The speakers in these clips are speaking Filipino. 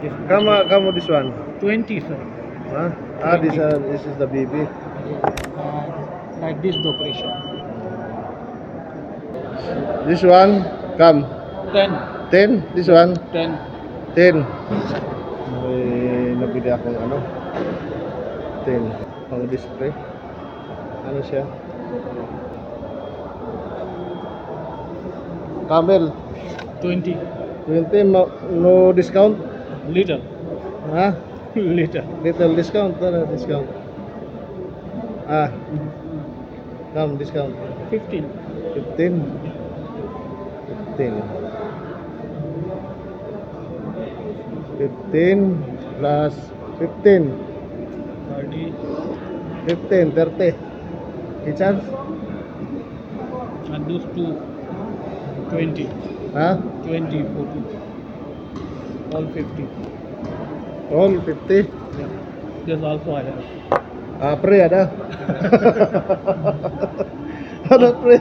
Uh, come with this one. 20, sir. Huh? Ah, this, uh, this is the baby. Uh, like this decoration. This one, come. 10. 10. This one, 10. 10. May nabili akong ano. 10. Pang display. Ano siya? Camel. 20. 20, ma- no discount? Little. Ha? Little. Little discount, ano discount? Ah. Come, discount. 15. 15. 15. 15 plus 15. 30. 15, 30. Any chance? And those two. 20. Ha? 20, 40. All 50. All 50. Yeah. There's also I have. Ah, pre, ada? ano, pre?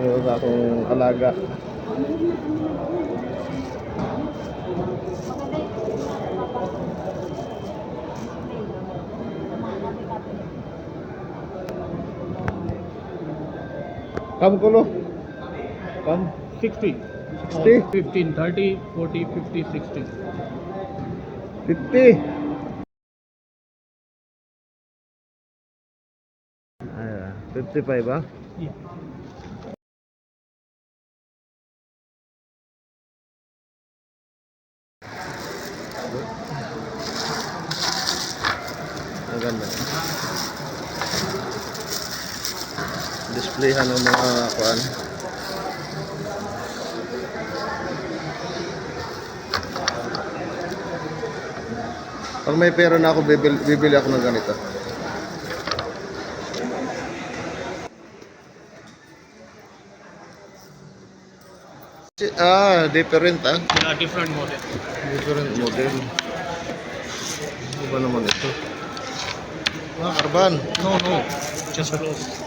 Meron akong alaga. Kam kulo? Kam? 60. 60? 15, 30, 40, 50, 60. 50. Ayan, 55 ba? Yeah. Ang ganda. Displayhan ng mga kuan. Pag may pera na ako, bibili, bibili ako ng ganito. Ah, different ah. Yeah, different model. Different model. Ano ba naman ito? Ah, karban. No, no. Just close.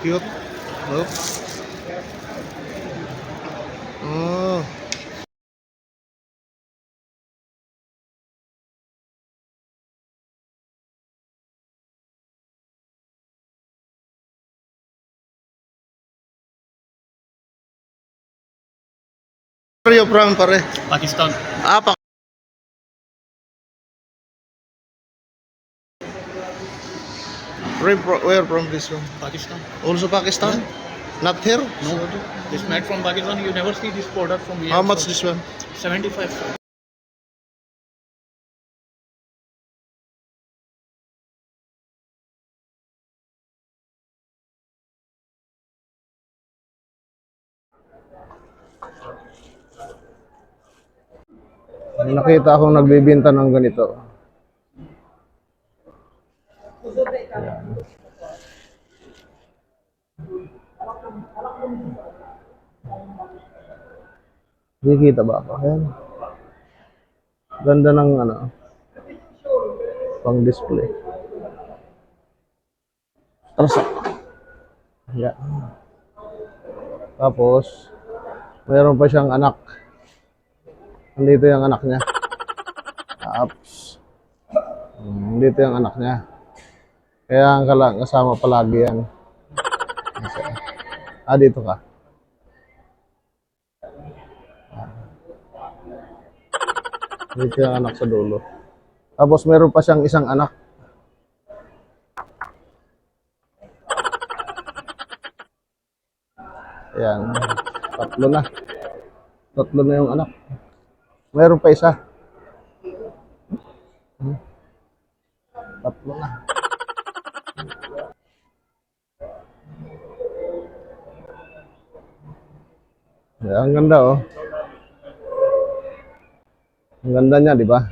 Cute. Nope. Oh. Where are you from, pare? Pakistan. Ah, pa Where, fro- where from this one? Pakistan. Also Pakistan? Not here? No. It's made from Pakistan. You never see this product from here. How much this one? 75. Nakita akong nagbibenta ng ganito. Ayan. Nakikita ba ako? Ayan. Ganda ng ano, pang display. Tarsa. Ayan. Tapos, mayroon pa siyang anak. Nandito yung anak niya. Apps. Hmm, Nandito yung anak niya. Kaya ang kasama palagi yan. Ah, dito ka. Dito yung anak sa dulo. Tapos meron pa siyang isang anak. Ayan. Tatlo na. Tatlo na yung anak. Meron pa isa. Hmm. Tatlo na. Yeah, ang ganda oh. Ang ganda niya, di ba?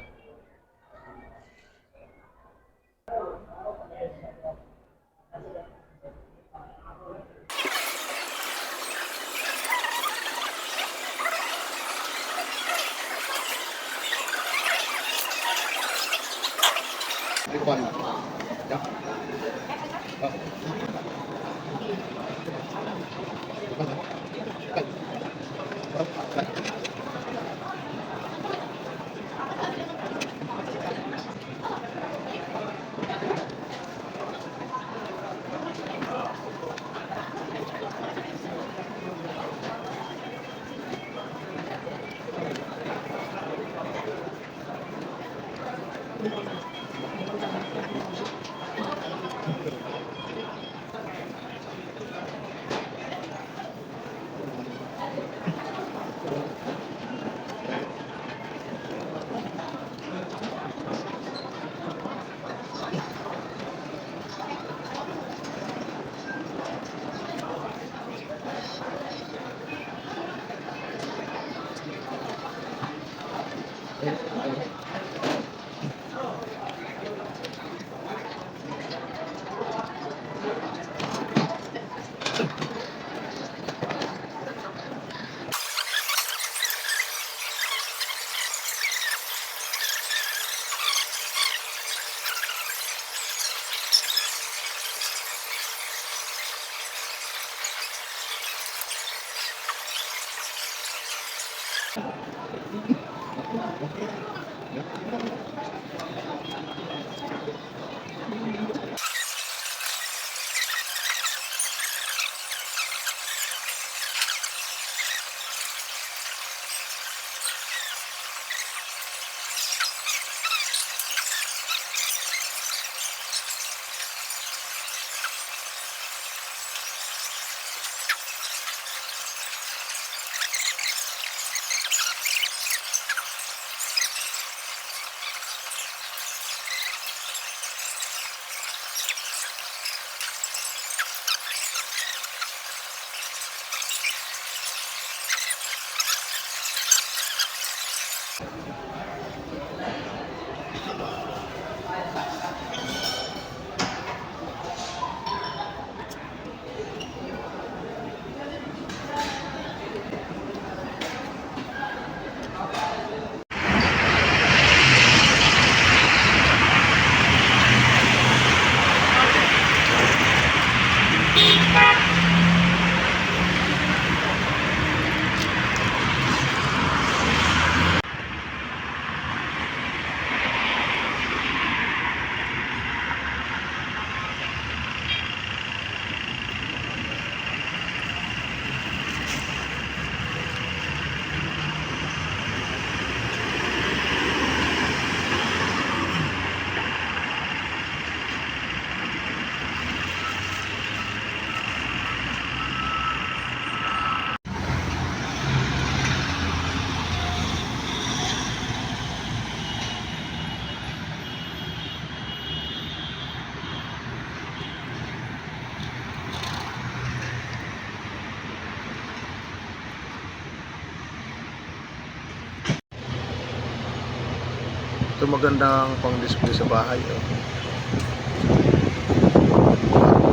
Ito magandang pang display sa bahay. Oh.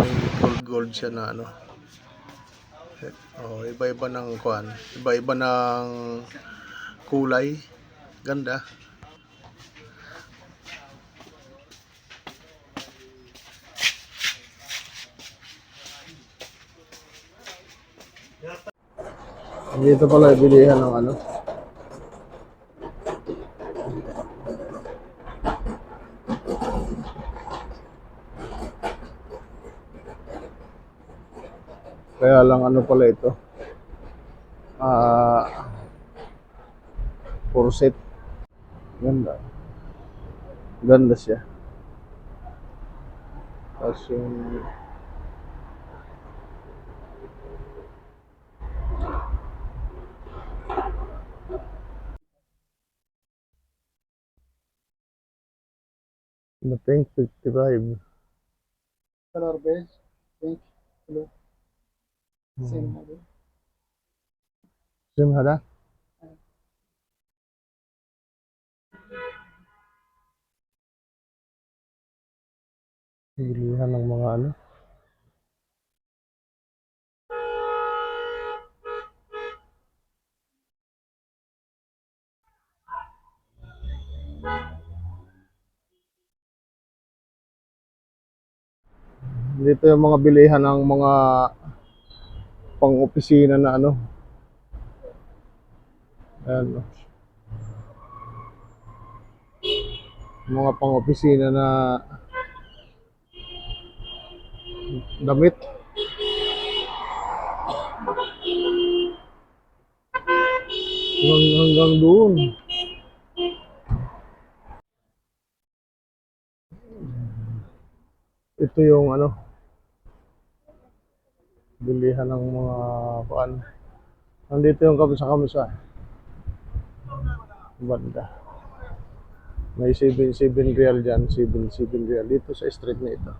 May gold gold siya na ano. Oh, iba-iba ng kuan, iba-iba ng kulay. Ganda. Dito pala bilihan ng ano. Kaya lang ano pala ito. Ah, corset. Ganda. Ganda siya. Tapos yung the pink 55. color beige, pink, blue, same Hmm. model. Sim hada? Pilihan ng mga ano. Dito yung mga bilihan ng mga pang-opisina na ano. Ayan. Mga pang-opisina na damit. Hanggang, hanggang doon. Ito yung ano, bilihan ng mga kuan. Nandito yung kamsa-kamsa. Banda. May 7-7 real dyan, 7-7 real dito sa street na ito.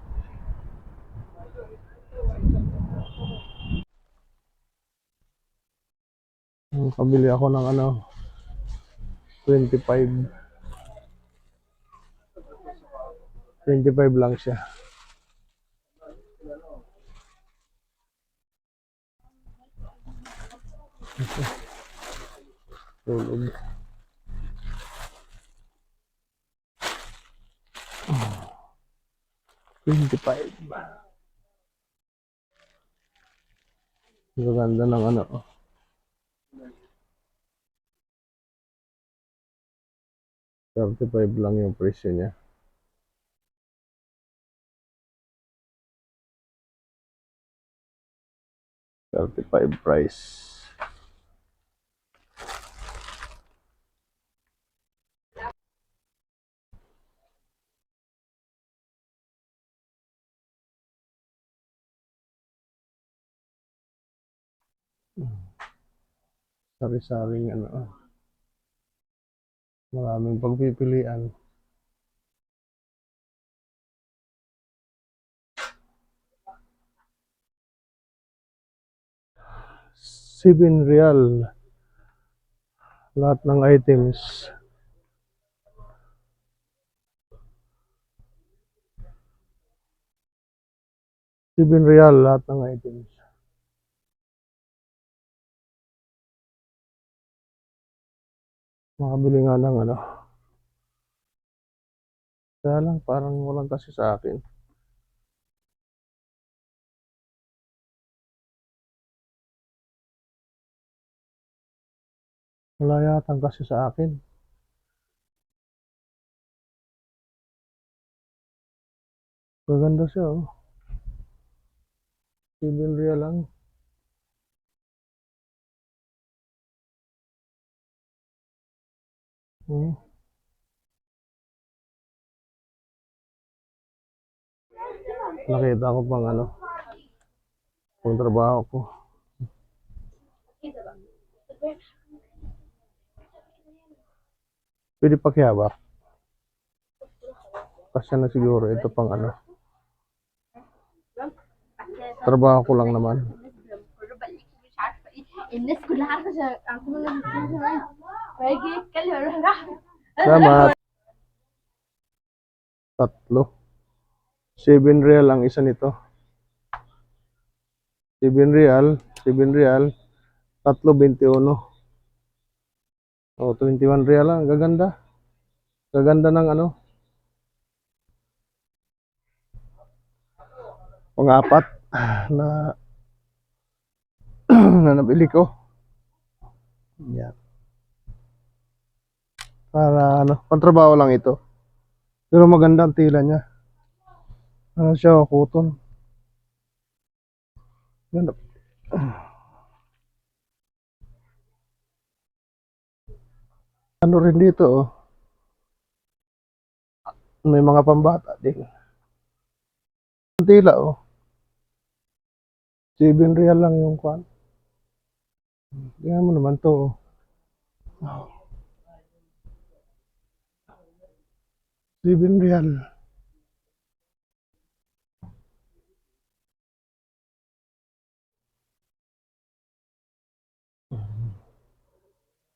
Kabili ako ng ano, 25. 25 lang siya. Tulog. Twenty-five. Ang ganda ng ano. oh. Thirty-five lang yung presyo niya. Thirty-five price. Sari-saring ano. ah. Maraming pagpipilian. Seven real. Lahat ng items. Seven real lahat ng items. Makabili nga ng ano. Kaya lang parang walang kasi sa akin. Wala yata kasi sa akin. Maganda siya oh. Seven real lang. Hmm. Nakita ko pang ano. Pang trabaho ko. Pwede pa kaya ba? Kasi na siguro ito pang ano. Trabaho ko lang naman. مش عارفه ايه الناس كلها عارفه شا- عارفين انا بتكلم زمان فيجي يتكلم يروح راح Salamat. Tatlo. 7 real ang isa nito. 7 real, 7 real, tatlo 21. Oh, 21 real lang, gaganda. Gaganda ng ano? Pang-apat na na nabili ko. Yan. Para ano, pantrabaho lang ito. Pero maganda ang tila niya. Ano siya, cotton. Ganda. Ano rin dito, oh. May mga pambata din. Ang tila, oh. 7 real lang yung kwan. Tingnan mo naman to, oh. 7 real.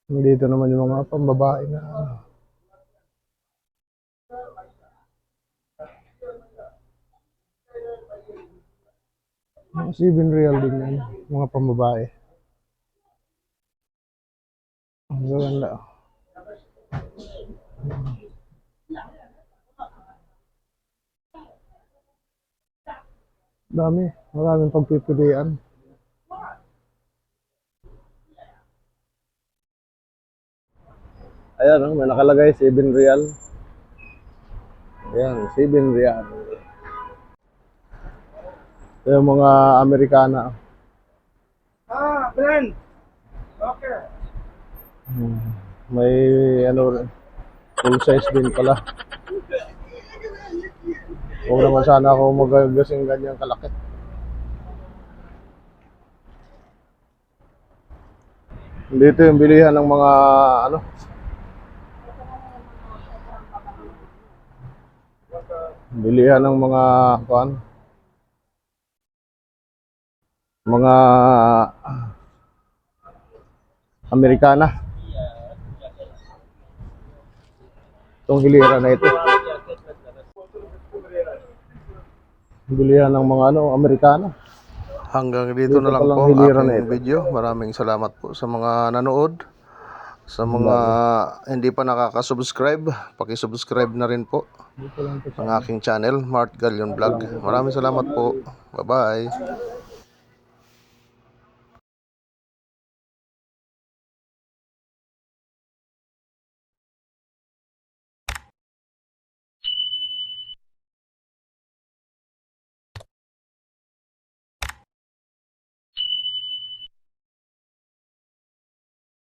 Dito naman yung mga pambabae na ano. Mga 7 real din yan. Mga pambabae. Ganda. oh. Dami. Maraming pagpipilian. Ayan, oh, may nakalagay 7 real. Ayan, 7 real. Ito yung mga Amerikana. Ah, friend. Okay. May ano full size din pala. Huwag naman sana ako magagasing ganyan kalaki. Dito yung bilihan ng mga ano. Bilihan ng mga kuan. Mga Amerikana. Itong hilira na ito. Bilihan ng mga ano, Amerikano. Hanggang dito, Dito na lang po hilira aking video. Maraming salamat po sa mga nanood. Sa mga hindi pa nakaka-subscribe, paki-subscribe na rin po ang aking channel, Mart Galion Vlog. Maraming salamat po. Bye-bye.